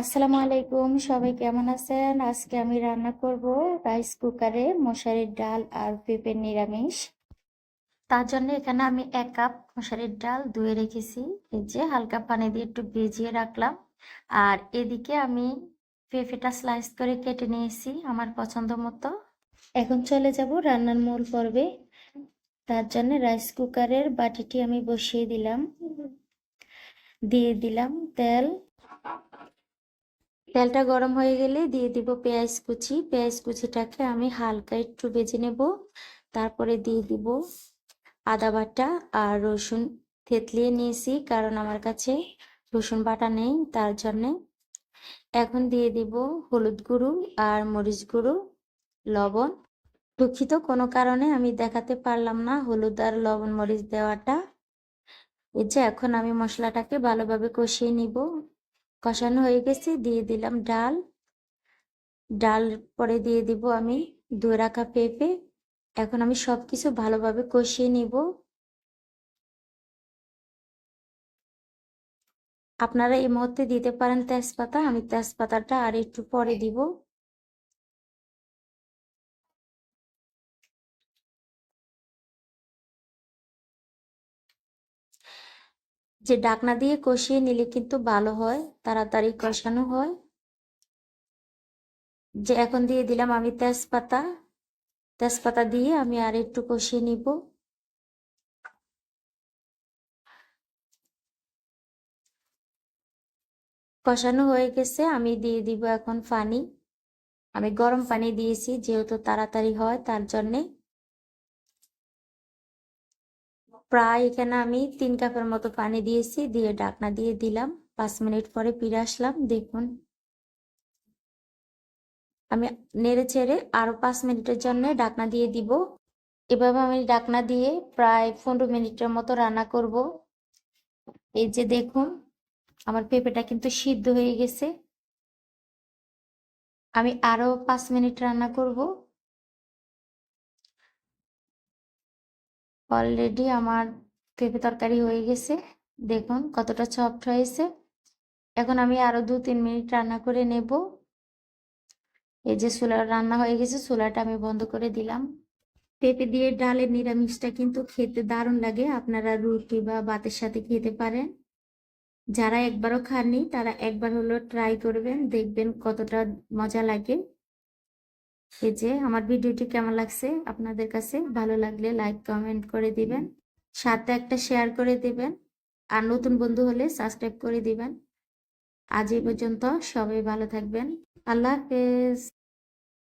আসসালামু আলাইকুম, সবাই কেমন আছেন? আজকে আমি রান্না করব রাইস কুকারে মশারির ডাল আর পেঁপের নিরামিষ। তার জন্য এখানে আমি এক কাপ মশারির ডাল ধুয়ে রেখেছি। এই যে হালকা পানি দিয়ে একটু ভিজিয়ে রাখলাম। আর এদিকে আমি পেঁপেটা স্লাইস করে কেটে নিয়েছি আমার পছন্দ মতো। এখন চলে যাব রান্নার মূল পর্বে। তার জন্য রাইস কুকারের বাটিটি আমি বসিয়ে দিলাম। দিয়ে দিলাম তেল। তেলটা গরম হয়ে গেলে দিয়ে দিব পেঁয়াজ কুচি। পেঁয়াজ কুচিটাকে আমি হালকা একটু বেজে নেব। তারপরে দিয়ে দিব আদা বাটা আর রসুন থেতলিয়ে নিয়েছি, কারণ আমার কাছে রসুন বাটা নেই, তার জন্যে। এখন দিয়ে দিব হলুদ গুঁড়ো আর মরিচ গুঁড়ো, লবণ। দুঃখিত, কোনো কারণে আমি দেখাতে পারলাম না হলুদ আর লবণ মরিচ দেওয়াটা। এই যে, এখন আমি মশলাটাকে ভালোভাবে কষিয়ে নিব। কষানো হয়ে গেছে, দিয়ে দিলাম ডাল। ডাল পরে দিয়ে দিব আমি দু রাখা পেঁপে। এখন আমি সব কিছু ভালোভাবে কষিয়ে নিব। আপনারা এই মুহূর্তে দিতে পারেন তেজপাতা, আমি তেজপাতাটা আর একটু পরে দিব। যে ডাকনা দিয়ে কষিয়ে নিলে কিন্তু ভালো হয়, তাড়াতাড়ি কষানো হয়। যে এখন দিয়ে দিলাম আমি তেজপাতা তেজপাতা দিয়ে আমি আর একটু কষিয়ে নিব। কষানো হয়ে গেছে, আমি দিয়ে দিব এখন পানি। আমি গরম পানি দিয়েছি, যেহেতু তাড়াতাড়ি হয় তার জন্যে। প্রায় এখানে আমি তিন কাপের মতো পানি দিয়েছি, দিয়ে ডাকনা দিয়ে দিলাম। পাঁচ মিনিট পরে ফিরে আসলাম, দেখুন। আমি নেড়ে চেড়ে আরও পাঁচ মিনিটের জন্য ডাকনা দিয়ে দিব। এভাবে আমি ডাকনা দিয়ে প্রায় পনেরো মিনিটের মতো রান্না করব। এই যে দেখুন, আমার পেঁপেটা কিন্তু সিদ্ধ হয়ে গেছে। আমি আরও পাঁচ মিনিট রান্না করব। অলরেডি আমার পেঁপে তরকারি হয়ে গেছে। দেখুন কতটা সফট হয়েছে। এখন আমি আরও দু তিন মিনিট রান্না করে নেব। এই যে চুলা রান্না হয়ে গেছে, চুলাটা আমি বন্ধ করে দিলাম। পেঁপে দিয়ে ডালের নিরামিষটা কিন্তু খেতে দারুণ লাগে। আপনারা রুটি বা ভাতের সাথে খেতে পারেন। যারা একবারও খাননি, তারা একবার হলো ট্রাই করবেন। দেখবেন কতটা মজা লাগে। এই যে আমার ভিডিওটি কেমন লাগছে আপনাদের কাছে? ভালো লাগলে লাইক কমেন্ট করে দিবেন, সাথে একটা শেয়ার করে দিবেন, আর নতুন বন্ধু হলে সাবস্ক্রাইব করে দিবেন। আজ এই পর্যন্ত সবাই ভালো থাকবেন। আল্লাহ হাফেজ।